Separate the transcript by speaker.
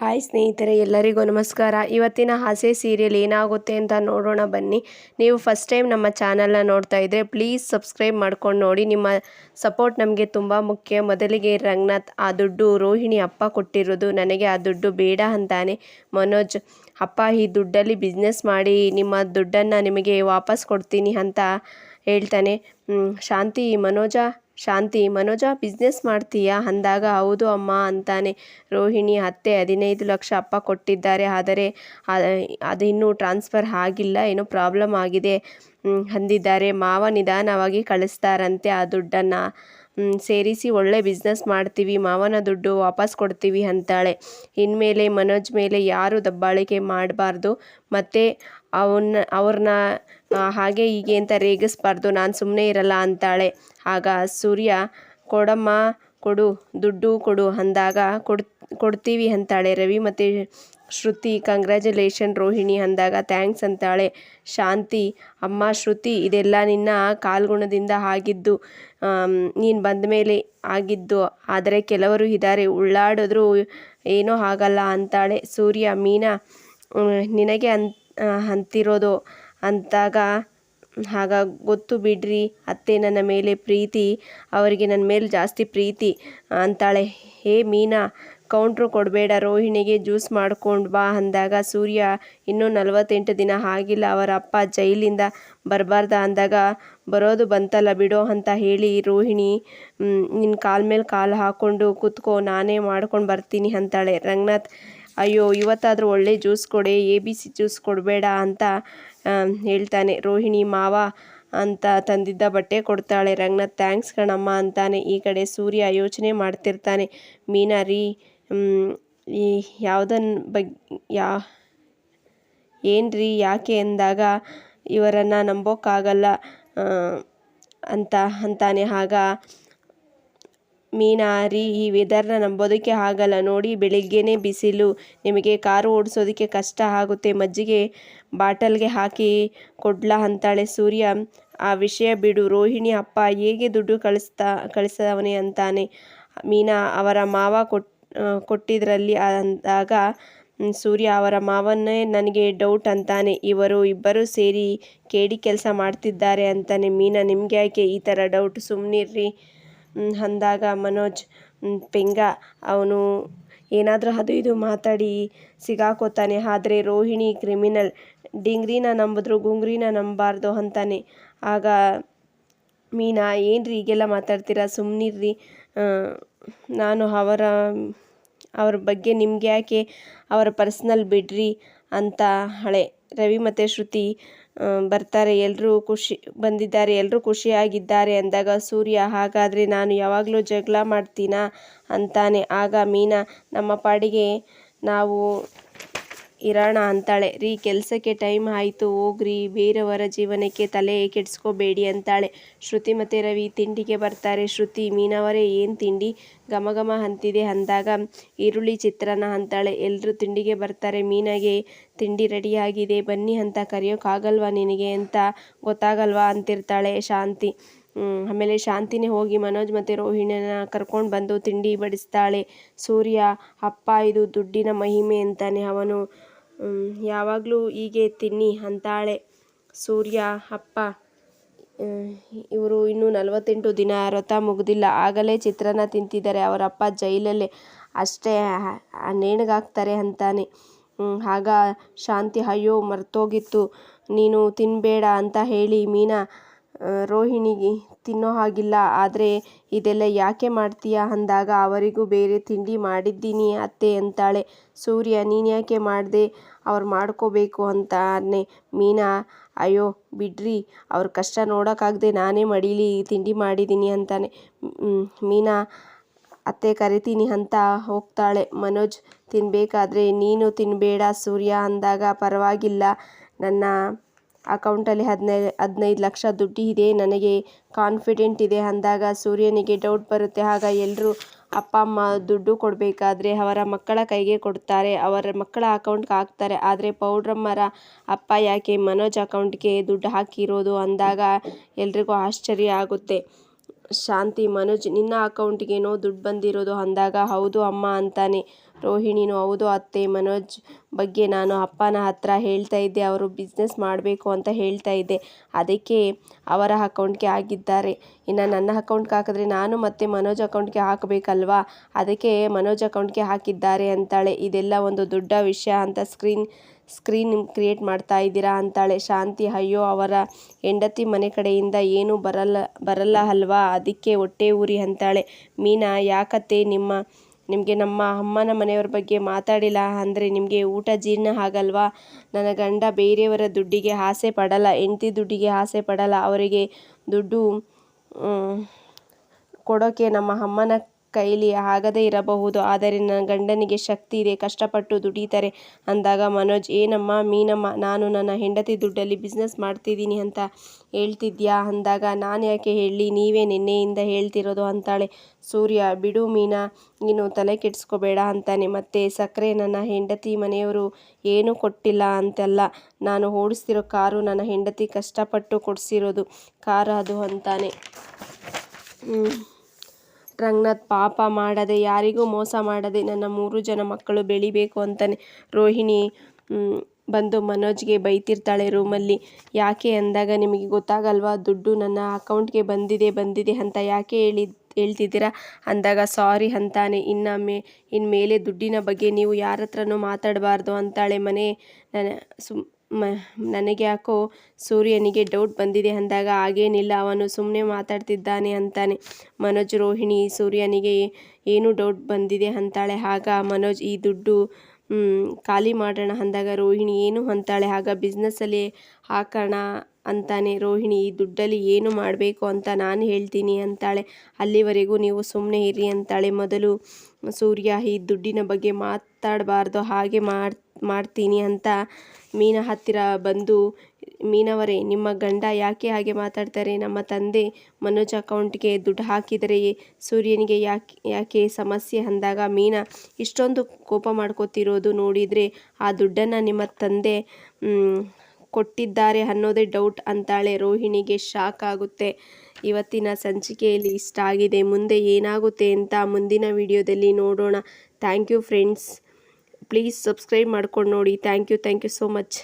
Speaker 1: Hi ಸ್ನೇಹಿತರೆ, ಎಲ್ಲರಿಗೂ ನಮಸ್ಕಾರ. ಇವತ್ತಿನ ಹಾಸ್ಯ ಸೀರಿಯಲ್ ಏನಾಗುತ್ತೆ ಅಂತ ನೋಡೋಣ ಬನ್ನಿ. ನೀವು ಫಸ್ಟ್ ಟೈಮ್ ನಮ್ಮ ಚಾನಲ್ನ ನೋಡ್ತಾ ಇದ್ದರೆ ಪ್ಲೀಸ್ ಸಬ್ಸ್ಕ್ರೈಬ್ ಮಾಡ್ಕೊಂಡು ನೋಡಿ. ನಿಮ್ಮ ಸಪೋರ್ಟ್ ನಮಗೆ ತುಂಬ ಮುಖ್ಯ. ಮೊದಲಿಗೆ ರಂಗನಾಥ್, ಆ ದುಡ್ಡು ರೋಹಿಣಿ ಅಪ್ಪ ಕೊಟ್ಟಿರೋದು ನನಗೆ, ಆ ದುಡ್ಡು ಬೇಡ ಅಂತಾನೆ ಮನೋಜ್, ಅಪ್ಪ ಈ ದುಡ್ಡಲ್ಲಿ ಬಿಸ್ನೆಸ್ ಮಾಡಿ, ನಿಮ್ಮ ದುಡ್ಡನ್ನು ನಿಮಗೆ ವಾಪಸ್ ಕೊಡ್ತೀನಿ ಅಂತ ಹೇಳ್ತಾನೆ. ಶಾಂತಿ, ಮನೋಜ ಶಾಂತಿ, ಮನೋಜ, ಬಿಸ್ನೆಸ್ ಮಾಡ್ತೀಯಾ? ಅಂದಾಗ, ಹೌದು ಅಮ್ಮ ಅಂತಾನೆ. ರೋಹಿಣಿ ಅತ್ತೆ ಹದಿನೈದು ಲಕ್ಷ ಅಪ್ಪ ಕೊಟ್ಟಿದ್ದಾರೆ. ಆದರೆ ಅದು ಇನ್ನೂ ಟ್ರಾನ್ಸ್ಫರ್ ಆಗಿಲ್ಲ. ಏನೋ ಪ್ರಾಬ್ಲಮ್ ಆಗಿದೆ ಅಂದಿದ್ದಾರೆ. ಮಾವ ನಿಧಾನವಾಗಿ ಕಳಿಸ್ತಾರಂತೆ ಆ ದುಡ್ಡನ್ನು. ಸೇರಿಸಿ ಒಳ್ಳೆ ಬಿಸ್ನೆಸ್ ಮಾಡ್ತೀವಿ, ಮಾವನ ದುಡ್ಡು ವಾಪಸ್ ಕೊಡ್ತೀವಿ ಅಂತಾಳೆ. ಇನ್ಮೇಲೆ ಮನೋಜ್ ಮೇಲೆ ಯಾರು ದಬ್ಬಾಳಿಕೆ ಮಾಡಬಾರ್ದು? ಮತ್ತು ಅವನ್ನ ಅವ್ರನ್ನ ಹಾಗೆ ಹೀಗೆ ಅಂತ ರೇಗಿಸ್ಬಾರ್ದು ನಾನು ಸುಮ್ಮನೆ ಇರಲ್ಲ ಅಂತಾಳೆ. ಆಗ ಸೂರ್ಯ ಕೊಡಮ್ಮ ಕೊಡು ದುಡ್ಡು ಕೊಡು ಅಂದಾಗ ಕೊಡ್ ಕೊಡ್ತೀವಿ ಅಂತಾಳೆ. ರವಿ ಮತ್ತು ಶ್ರುತಿ ಕಂಗ್ರ್ಯಾಚುಲೇಷನ್ ರೋಹಿಣಿ ಅಂದಾಗ ಥ್ಯಾಂಕ್ಸ್ ಅಂತಾಳೆ. ಶಾಂತಿ ಅಮ್ಮ ಶ್ರುತಿ ಇದೆಲ್ಲ ನಿನ್ನ ಕಾಲ್ಗುಣದಿಂದ ಆಗಿದ್ದು ನೀನು ಬಂದ ಮೇಲೆ ಆಗಿದ್ದು. ಆದರೆ ಕೆಲವರು ಇದ್ದಾರೆ ಉಳ್ಳಾಡಿದ್ರು ಏನೂ ಆಗಲ್ಲ ಅಂತಾಳೆ. ಸೂರ್ಯ ಮೀನಾ ನಿನಗೆ ಆ, ಅಂತಿರೋದು ಅಂತಾಗ, ಆಗ ಗೊತ್ತು ಬಿಡ್ರಿ, ಅತ್ತೆ ನನ್ನ ಮೇಲೆ ಪ್ರೀತಿ, ಅವರಿಗೆ ನನ್ನ ಮೇಲೆ ಜಾಸ್ತಿ ಪ್ರೀತಿ ಅಂತಾಳೆ. ಹೇ ಮೀನಾ ಕೌಂಟ್ರು ಕೊಡಬೇಡ, ರೋಹಿಣಿಗೆ ಜ್ಯೂಸ್ ಮಾಡ್ಕೊಂಡು ಬಾ ಅಂದಾಗ ಸೂರ್ಯ ಇನ್ನೂ ನಲವತ್ತೆಂಟು ದಿನ ಆಗಿಲ್ಲ, ಅವರ ಅಪ್ಪ ಜೈಲಿಂದ ಬರಬಾರ್ದ ಅಂದಾಗ ಬರೋದು ಬಂತಲ್ಲ ಬಿಡೋ ಅಂತ ಹೇಳಿ ರೋಹಿಣಿ ನಿನ್ನ ಕಾಲ ಮೇಲೆ ಕಾಲು ಹಾಕ್ಕೊಂಡು ಕೂತ್ಕೋ, ನಾನೇ ಮಾಡ್ಕೊಂಡು ಬರ್ತೀನಿ ಅಂತಾಳೆ. ರಂಗನಾಥ್ ಅಯ್ಯೋ, ಇವತ್ತಾದರೂ ಒಳ್ಳೆ ಜ್ಯೂಸ್ ಕೊಡೆ, ಎ ಬಿ ಸಿ ಜ್ಯೂಸ್ ಕೊಡಬೇಡ ಅಂತ ಹೇಳ್ತಾನೆ. ರೋಹಿಣಿ ಮಾವ ಅಂತ ತಂದಿದ್ದ ಬಟ್ಟೆ ಕೊಡ್ತಾಳೆ. ರಂಗನಾಥ್ ಥ್ಯಾಂಕ್ಸ್ ಕಣಮ್ಮ ಅಂತಾನೆ. ಈ ಕಡೆ ಸೂರ್ಯ ಯೋಚನೆ ಮಾಡ್ತಿರ್ತಾನೆ. ಮೀನಾ ರೀ ಈ ಯಾವುದನ್ನ ಬಗ್, ಯಾ ಏನ್ರಿ ಯಾಕೆ ಅಂದಾಗ ಇವರನ್ನು ನಂಬೋಕ್ಕಾಗಲ್ಲ ಅಂತ, ಅಂತಾನೆ. ಆಗ ಮೀನಾ ರೀ ಈ ವೆದರ್ನ ನಂಬೋದಕ್ಕೆ ಆಗಲ್ಲ. ನೋಡಿ, ಬೆಳಿಗ್ಗೆನೇ ಬಿಸಿಲು. ನಿಮಗೆ ಕಾರು ಓಡಿಸೋದಕ್ಕೆ ಕಷ್ಟ ಆಗುತ್ತೆ. ಮಜ್ಜಿಗೆ ಬಾಟಲ್ಗೆ ಹಾಕಿ ಕೊಡ್ಲಾ ಅಂತಾಳೆ ಸೂರ್ಯ. ಆ ವಿಷಯ ಬಿಡು. ರೋಹಿಣಿ ಅಪ್ಪ, ಹೇಗೆ ದುಡ್ಡು ಕಳಿಸ್ತಾ, ಕಳಿಸವನೆ ಅಂತಾನೆ. ಮೀನಾ ಅವರ ಮಾವ ಕೊಟ್ ಕೊಟ್ಟಿದ್ರಲ್ಲಿ ಅಂದಾಗ ಸೂರ್ಯ ಅವರ ಮಾವನ್ನೇ ನನಗೆ ಡೌಟ್ ಅಂತಾನೆ. ಇವರು ಇಬ್ಬರು ಸೇರಿ ಕೇಡಿ ಕೆಲಸ ಮಾಡ್ತಿದ್ದಾರೆ ಅಂತಾನೆ ಮೀನಾ. ನಿಮಗೆ ಯಾಕೆ ಈ ಥರ ಡೌಟ್? ಸುಮ್ಮನಿರ್ರಿ ಅಂದಾಗ ಮನೋಜ್ ಪೆಂಗ, ಅವನು ಏನಾದರೂ ಅದು ಇದು ಮಾತಾಡಿ ಸಿಗಾಕೋತಾನೆ. ಆದರೆ ರೋಹಿಣಿ ಕ್ರಿಮಿನಲ್ ಡಿಂಗ್ರಿನ ನಂಬಿದ್ರು, ಗುಂಗ್ರಿನ ನಂಬಾರ್ದು ಅಂತಾನೆ. ಆಗ ಮೀನಾ ಏನು ರೀ ಹೀಗೆಲ್ಲ ಮಾತಾಡ್ತೀರಾ ಸುಮ್ಮನಿರ್ರಿ ನಾನು ಅವರ ಅವ್ರ ಬಗ್ಗೆ ನಿಮ್ಗೆ ಯಾಕೆ ಅವರ ಪರ್ಸ್ನಲ್ ಬಿಡ್ರಿ ಅಂತ ಹಳೆ ರವಿ ಮತ್ತು ಶ್ರುತಿ ಬರ್ತಾರೆ ಎಲ್ಲರೂ ಖುಷಿ ಬಂದಿದ್ದಾರೆ ಎಲ್ಲರೂ ಖುಷಿಯಾಗಿದ್ದಾರೆ ಅಂದಾಗ ಸೂರ್ಯ, ಹಾಗಾದರೆ ನಾನು ಯಾವಾಗಲೂ ಜಗಳ ಮಾಡ್ತೀನಾ ಅಂತಾನೆ. ಆಗ ಮೀನಾ, ನಮ್ಮ ಪಾಡಿಗೆ ನಾವು ಇರೋಣ ಅಂತಾಳೆ. ರೀ, ಕೆಲಸಕ್ಕೆ ಟೈಮ್ ಆಯಿತು, ಹೋಗ್ರಿ. ಬೇರೆಯವರ ಜೀವನಕ್ಕೆ ತಲೆ ಕೆಡಿಸ್ಕೋಬೇಡಿ ಅಂತಾಳೆ. ಶ್ರುತಿ ಮತ್ತು ರವಿ ತಿಂಡಿಗೆ ಬರ್ತಾರೆ. ಶ್ರುತಿ, ಮೀನವರೇ, ಏನು ತಿಂಡಿ? ಘಮ ಅಂತಿದೆ ಅಂದಾಗ ಈರುಳ್ಳಿ ಚಿತ್ರಾನ್ನ ಅಂತಾಳೆ. ಎಲ್ಲರೂ ತಿಂಡಿಗೆ ಬರ್ತಾರೆ. ಮೀನಾಗೆ ತಿಂಡಿ ರೆಡಿಯಾಗಿದೆ ಬನ್ನಿ ಅಂತ ಕರೆಯೋಕ್ಕಾಗಲ್ವಾ ನಿನಗೆ ಅಂತ ಗೊತ್ತಾಗಲ್ವಾ ಅಂತಿರ್ತಾಳೆ ಶಾಂತಿ. ಆಮೇಲೆ ಶಾಂತಿನೇ ಹೋಗಿ ಮನೋಜ್ ಮತ್ತು ರೋಹಿಣಿನ ಕರ್ಕೊಂಡು ಬಂದು ತಿಂಡಿ ಬಡಿಸ್ತಾಳೆ. ಸೂರ್ಯ, ಅಪ್ಪ, ಇದು ದುಡ್ಡಿನ ಮಹಿಮೆ ಅಂತಾನೆ ಅವನು. ಯಾವಾಗಲೂ ಹೀಗೆ ತಿನ್ನಿ ಅಂತಾಳೆ. ಸೂರ್ಯ, ಅಪ್ಪ ಇವರು ಇನ್ನೂ ನಲವತ್ತೆಂಟು ದಿನ ವ್ರತ ಮುಗಿದಿಲ್ಲ. ಆಗಲೇ ಚಿತ್ರಾನ್ನ ತಿಂತಿದ್ದಾರೆ. ಅವರ ಅಪ್ಪ ಜೈಲಲ್ಲೇ. ಅಷ್ಟೇ ನೇಣಿಗಾಕ್ತಾರೆ ಅಂತಾನೆ. ಆಗ ಶಾಂತಿ ಅಯ್ಯೋ ಮರ್ತೋಗಿತ್ತು. ನೀನು ತಿನ್ನಬೇಡ ಅಂತ ಹೇಳಿ ಮೀನಾ ರೋಹಿಣಿಗೆ ತಿನ್ನೋ ಹಾಗಿಲ್ಲ. ಆದರೆ ಇದೆಲ್ಲ ಯಾಕೆ ಮಾಡ್ತೀಯಾ? ಅಂದಾಗ ಅವರಿಗೂ ಬೇರೆ ತಿಂಡಿ ಮಾಡಿದ್ದೀನಿ ಅತ್ತೆ ಅಂತಾಳೆ. ಸೂರ್ಯ, ನೀನು ಯಾಕೆ ಮಾಡಿದೆ? ಅವ್ರು ಮಾಡ್ಕೋಬೇಕು ಅಂತಾನೆ ಮೀನಾ, ಅಯ್ಯೋ, ಬಿಡ್ರಿ. ಅವ್ರ ಕಷ್ಟ ನೋಡೋಕ್ಕಾಗದೆ ನಾನೇ ಮಡೀಲಿ ತಿಂಡಿ ಮಾಡಿದ್ದೀನಿ ಅಂತಾನೆ. ಮೀನಾ, ಅತ್ತೆ ಕರಿತೀನಿ ಅಂತ ಹೋಗ್ತಾಳೆ. ಮನೋಜ್ ತಿನ್ನಬೇಕಾದ್ರೆ ನೀನು ತಿನ್ನಬೇಡ ಸೂರ್ಯ ಅಂದಾಗ ಪರವಾಗಿಲ್ಲ. ನನ್ನ ಅಕೌಂಟಲ್ಲಿ ಹದಿನೈದು ಹದಿನೈದು ಲಕ್ಷ ದುಡ್ಡು ಇದೆ, ನನಗೆ ಕಾನ್ಫಿಡೆಂಟ್ ಇದೆ ಅಂದಾಗ ಸೂರ್ಯನಿಗೆ ಡೌಟ್ ಬರುತ್ತೆ. ಆಗ ಎಲ್ಲರೂ ಅಪ್ಪ, ಅಮ್ಮ ದುಡ್ಡು ಕೊಡಬೇಕಾದ್ರೆ ಅವರ ಮಕ್ಕಳ ಕೈಗೆ ಕೊಡ್ತಾರೆ, ಅವರ ಮಕ್ಕಳ ಅಕೌಂಟ್ಗೆ ಹಾಕ್ತಾರೆ. ಆದರೆ ಪೌಡ್ರಮ್ಮರ ಅಪ್ಪ ಯಾಕೆ ಮನೋಜ್ ಅಕೌಂಟ್ಗೆ ದುಡ್ಡು ಹಾಕಿರೋದು ಅಂದಾಗ ಎಲ್ರಿಗೂ ಆಶ್ಚರ್ಯ ಆಗುತ್ತೆ. ಶಾಂತಿ, ಮನೋಜ್ ನಿನ್ನ ಅಕೌಂಟ್ಗೇನೋ ದುಡ್ಡು ಬಂದಿರೋದು ಅಂದಾಗ ಹೌದು ಅಮ್ಮ ಅಂತಾನೆ. ರೋಹಿಣಿನು ಹೌದು, ಅತ್ತೆ ಮನೋಜ್ ಬಗ್ಗೆ ನಾನು ಅಪ್ಪನ ಹತ್ರ ಹೇಳ್ತಾ ಇದ್ದೆ, ಅವರು ಬಿಸ್ನೆಸ್ ಮಾಡಬೇಕು ಅಂತ ಹೇಳ್ತಾ ಇದ್ದೆ. ಅದಕ್ಕೆ ಅವರ ಅಕೌಂಟ್ಗೆ ಹಾಕಿದ್ದಾರೆ ಇನ್ನು ನನ್ನ ಅಕೌಂಟ್ಗೆ ಹಾಕಿದ್ರೆ ನಾನು ಮತ್ತೆ ಮನೋಜ್ ಅಕೌಂಟ್ಗೆ ಹಾಕಬೇಕಲ್ವಾ? ಅದಕ್ಕೆ ಮನೋಜ್ ಅಕೌಂಟ್ಗೆ ಹಾಕಿದ್ದಾರೆ ಅಂತಾಳೆ. ಇದೆಲ್ಲ ಒಂದು ದೊಡ್ಡ ವಿಷಯ ಅಂತ ಸ್ಕ್ರೀನ್ ಸ್ಕ್ರೀನ್ ಕ್ರಿಯೇಟ್ ಮಾಡ್ತಾ ಇದ್ದೀರಾ ಅಂತಾಳೆ. ಶಾಂತಿ, ಅಯ್ಯೋ, ಅವರ ಹೆಂಡತಿ ಮನೆ ಕಡೆಯಿಂದ ಏನೂ ಬರಲ್ಲ ಬರಲ್ಲ ಅಲ್ವಾ? ಅದಕ್ಕೆ ಹೊಟ್ಟೆ ಊರಿ ಅಂತಾಳೆ. ಮೀನಾ, ಯಾಕತ್ತೆ ನಿಮ್ಮ ನಿಮಗೆ ನಮ್ಮ ಅಮ್ಮನ ಮನೆಯವ್ರ ಬಗ್ಗೆ ಮಾತಾಡಿಲ್ಲ ಅಂದರೆ ನಿಮಗೆ ಊಟ ಜೀರ್ಣ ಆಗಲ್ವಾ? ನನ್ನ ಗಂಡ ಬೇರೆಯವರ ದುಡ್ಡಿಗೆ ಆಸೆ ಪಡಲ್ಲ, ಹೆಂಡತಿ ದುಡ್ಡಿಗೆ ಆಸೆ ಪಡಲ್ಲ. ಅವರಿಗೆ ದುಡ್ಡು ಕೊಡೋಕ್ಕೆ ನಮ್ಮ ಅಮ್ಮನ ಕೈಲಿ ಆಗದೇ ಇರಬಹುದು. ಆದರೆ ನನ್ನ ಗಂಡನಿಗೆ ಶಕ್ತಿ ಇದೆ, ಕಷ್ಟಪಟ್ಟು ದುಡಿತಾರೆ. ಅಂದಾಗ ಮನೋಜ್, ಏನಮ್ಮ ಮೀನಮ್ಮ, ನಾನು ನನ್ನ ಹೆಂಡತಿ ದುಡ್ಡಲ್ಲಿ ಬಿಸ್ನೆಸ್ ಮಾಡ್ತಿದ್ದೀನಿ ಅಂತ ಹೇಳ್ತಿದ್ಯಾ? ಅಂದಾಗ, ನಾನು ಯಾಕೆ ಹೇಳಿ, ನೀವೇ ನಿನ್ನೆಯಿಂದ ಹೇಳ್ತಿರೋದು ಅಂತಾಳೆ. ಸೂರ್ಯ, ಬಿಡು ಮೀನಾ, ನೀನು ತಲೆ ಕೆಡಿಸ್ಕೋಬೇಡ ಅಂತಾನೆ. ಮತ್ತೆ ಸಕ್ಕರೆ ನನ್ನ ಹೆಂಡತಿ ಮನೆಯವರು ಏನೂ ಕೊಟ್ಟಿಲ್ಲ ಅಂತಲ್ಲ. ನಾನು ಓಡಿಸ್ತಿರೋ ಕಾರು ನನ್ನ ಹೆಂಡತಿ ಕಷ್ಟಪಟ್ಟು ಕೊಡಿಸಿರೋದು. ಕಾರ್ ಅದು ಅಂತಾನೆ. ರಂಗನಾಥ್ ಪಾಪ ಮಾಡದೆ, ಯಾರಿಗೂ ಮೋಸ ಮಾಡದೆ ನನ್ನ ಮೂರು ಜನ ಮಕ್ಕಳು ಬೆಳಿಬೇಕು ಅಂತಾನೆ ರೋಹಿಣಿ ಬಂದು ಮನೋಜ್ಗೆ ಬೈತಿರ್ತಾಳೆ ರೂಮಲ್ಲಿ. ಯಾಕೆ ಅಂದಾಗ ನಿಮಗೆ ಗೊತ್ತಾಗಲ್ವಾ? ದುಡ್ಡು ನನ್ನ ಅಕೌಂಟ್ಗೆ ಬಂದಿದೆ ಬಂದಿದೆ ಅಂತ ಯಾಕೆ ಹೇಳಿ, ಹೇಳ್ತಿದ್ದೀರಾ? ಅಂದಾಗ ಸಾರಿ ಅಂತಾನೆ. ಇನ್ನು ಮೇ ಇನ್ಮೇಲೆ ದುಡ್ಡಿನ ಬಗ್ಗೆ ನೀವು ಯಾರ ಹತ್ರನೂ ಮಾತಾಡಬಾರ್ದು ಅಂತಾಳೆ ಮನೆ ನನ್ನ ಸುಮ್ ಮ, ನನಗೆ ಯಾಕೋ ಸೂರ್ಯನಿಗೆ ಡೌಟ್ ಬಂದಿದೆ ಅಂದಾಗ ಹಾಗೇನಿಲ್ಲ, ಅವನು ಸುಮ್ಮನೆ ಮಾತಾಡ್ತಿದ್ದಾನೆ ಅಂತಾನೆ. ಮನೋಜ್ ರೋಹಿಣಿ, ಸೂರ್ಯನಿಗೆ ಏನು ಡೌಟ್ ಬಂದಿದೆ ಅಂತಾಳೆ, ಆಗ ಮನೋಜ್ ಈ ದುಡ್ಡು ಖಾಲಿ ಮಾಡೋಣ ಅಂದಾಗ ರೋಹಿಣಿ ಏನು ಅಂತಾಳೆ, ಆಗ ಬಿಸ್ನೆಸ್ಸಲ್ಲಿ ಹಾಕೋಣ ಅಂತಾನೆ. ರೋಹಿಣಿ, ಈ ದುಡ್ಡಲ್ಲಿ ಏನು ಮಾಡಬೇಕು ಅಂತ ನಾನು ಹೇಳ್ತೀನಿ ಅಂತಾಳೆ. ಅಲ್ಲಿವರೆಗೂ ನೀವು ಸುಮ್ಮನೆ ಇರಿ ಅಂತಾಳೆ. ಮೊದಲು ಸೂರ್ಯ ಈ ದುಡ್ಡಿನ ಬಗ್ಗೆ ಮಾತಾಡಬಾರ್ದು, ಹಾಗೆ ಮಾಡ್ ಮಾಡ್ತೀನಿ ಅಂತ ಮೀನಾ ಹತ್ತಿರ ಬಂದು, ಮೀನವರೇ, ನಿಮ್ಮ ಗಂಡ ಯಾಕೆ ಹಾಗೆ ಮಾತಾಡ್ತಾರೆ? ನಮ್ಮ ತಂದೆ ಮನೋಜ್ ಅಕೌಂಟ್ಗೆ ದುಡ್ಡು ಹಾಕಿದರೆ ಸೂರ್ಯನಿಗೆ ಯಾಕೆ ಯಾಕೆ ಸಮಸ್ಯೆ ಅಂದಾಗ, ಮೀನಾ ಇಷ್ಟೊಂದು ಕೋಪ ಮಾಡ್ಕೋತಿರೋದು ನೋಡಿದರೆ ಆ ದುಡ್ಡನ್ನು ನಿಮ್ಮ ತಂದೆ ಕೊಟ್ಟಿದ್ದಾರೆ ಅನ್ನೋದೇ ಡೌಟ್ ಅಂತಾಳೆ. ರೋಹಿಣಿಗೆ ಶಾಕ್ ಆಗುತ್ತೆ. ಇವತ್ತಿನ ಸಂಚಿಕೆಯಲ್ಲಿ ಇಷ್ಟ ಆಗಿದೆ ಮುಂದೆ ಏನಾಗುತ್ತೆ ಅಂತ ಮುಂದಿನ ವಿಡಿಯೋದಲ್ಲಿ ನೋಡೋಣ. Thank you friends. Please subscribe ಮಾಡ್ಕೊಂಡು ನೋಡಿ. Thank you thank you so much